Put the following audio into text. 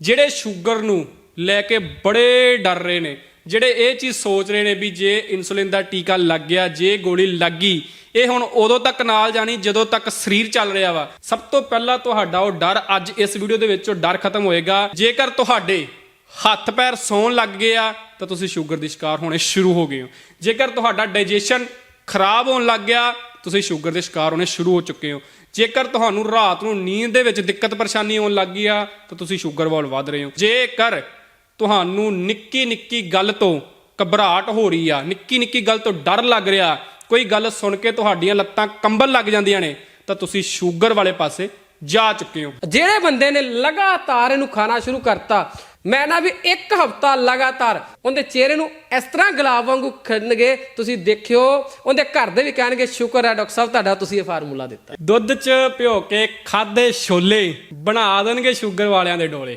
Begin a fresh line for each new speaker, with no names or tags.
ਜਿਹੜੇ ਸ਼ੂਗਰ ਨੂੰ ਲੈ ਕੇ ਬੜੇ ਡਰ ਰਹੇ ਨੇ, ਜਿਹੜੇ ਇਹ ਚੀਜ਼ ਸੋਚ ਰਹੇ ਨੇ ਵੀ ਜੇ ਇਨਸੂਲਿਨ ਦਾ ਟੀਕਾ ਲੱਗ ਗਿਆ, ਜੇ ਗੋਲੀ ਲੱਗ ਗਈ, ਇਹ ਹੁਣ ਉਦੋਂ ਤੱਕ ਨਾਲ ਜਾਣੀ ਜਦੋਂ ਤੱਕ ਸਰੀਰ ਚੱਲ ਰਿਹਾ ਵਾ। ਸਭ ਤੋਂ ਪਹਿਲਾਂ ਤੁਹਾਡਾ ਉਹ ਡਰ ਅੱਜ ਇਸ ਵੀਡੀਓ ਦੇ ਵਿੱਚ ਉਹ ਡਰ ਖਤਮ ਹੋਏਗਾ। ਜੇਕਰ ਤੁਹਾਡੇ ਹੱਥ ਪੈਰ ਸੌਣ ਲੱਗ ਗਏ ਆ, ਤਾਂ ਤੁਸੀਂ ਸ਼ੂਗਰ ਦੀ ਸ਼ਿਕਾਰ ਹੋਣੇ ਸ਼ੁਰੂ ਹੋ ਗਏ ਹੋ। ਜੇਕਰ ਤੁਹਾਡਾ ਡਾਈਜੈਸ਼ਨ ਖਰਾਬ ਹੋਣ ਲੱਗ ਗਿਆ ਤੁਸੀਂ ਸ਼ੂਗਰ ਦੇ ਸ਼ਿਕਾਰ ਹੋਣੇ ਸ਼ੁਰੂ ਹੋ ਚੁੱਕੇ ਹੋ। ਜੇਕਰ ਤੁਹਾਨੂੰ ਰਾਤ ਨੂੰ ਨੀਂਦ ਦੇ ਵਿੱਚ ਦਿੱਕਤ ਪਰੇਸ਼ਾਨੀ ਆਉਣ ਲੱਗ ਆ, ਤਾਂ ਤੁਸੀਂ ਸ਼ੂਗਰ ਵੱਲ ਵੱਧ ਰਹੇ ਹੋ। ਜੇਕਰ ਤੁਹਾਨੂੰ ਨਿੱਕੀ ਨਿੱਕੀ ਗੱਲ ਤੋਂ ਘਬਰਾਹਟ ਹੋ ਰਹੀ ਆ, ਨਿੱਕੀ ਨਿੱਕੀ ਗੱਲ ਤੋਂ ਡਰ ਲੱਗ ਰਿਹਾ, ਕੋਈ ਗੱਲ ਸੁਣ ਕੇ ਤੁਹਾਡੀਆਂ ਲੱਤਾਂ ਕੰਬਲ ਲੱਗ ਜਾਂਦੀਆਂ ਨੇ, ਤਾਂ ਤੁਸੀਂ ਸ਼ੂਗਰ ਵਾਲੇ ਪਾਸੇ ਜਾ ਚੁੱਕੇ ਹੋ।
ਜਿਹੜੇ ਬੰਦੇ ਨੇ ਲਗਾਤਾਰ ਇਹਨੂੰ ਖਾਣਾ ਸ਼ੁਰੂ ਕਰਤਾ ਮੈਂ ਨਾ ਵੀ ਇੱਕ ਹਫਤਾ ਲਗਾਤਾਰ ਉਹਦੇ ਚਿਹਰੇ ਨੂੰ ਇਸ ਤਰ੍ਹਾਂ ਗੁਲਾਬ ਵਾਂਗੂ ਖਿੜਨਗੇ, ਤੁਸੀਂ ਦੇਖਿਓ। ਉਹਦੇ ਘਰ ਦੇ ਵੀ ਕਹਿਣਗੇ, ਸ਼ੁਕਰ ਹੈ ਡਾਕਟਰ ਸਾਹਿਬ, ਤੁਹਾਡਾ ਤੁਸੀਂ ਇਹ ਫਾਰਮੂਲਾ ਦਿੱਤਾ
ਦੁੱਧ 'ਚ ਭਿਓ ਕੇ ਖਾਦੇ ਛੋਲੇ, ਬਣਾ ਦੇਣਗੇ ਸ਼ੂਗਰ ਵਾਲਿਆਂ ਦੇ ਡੋਲੇ।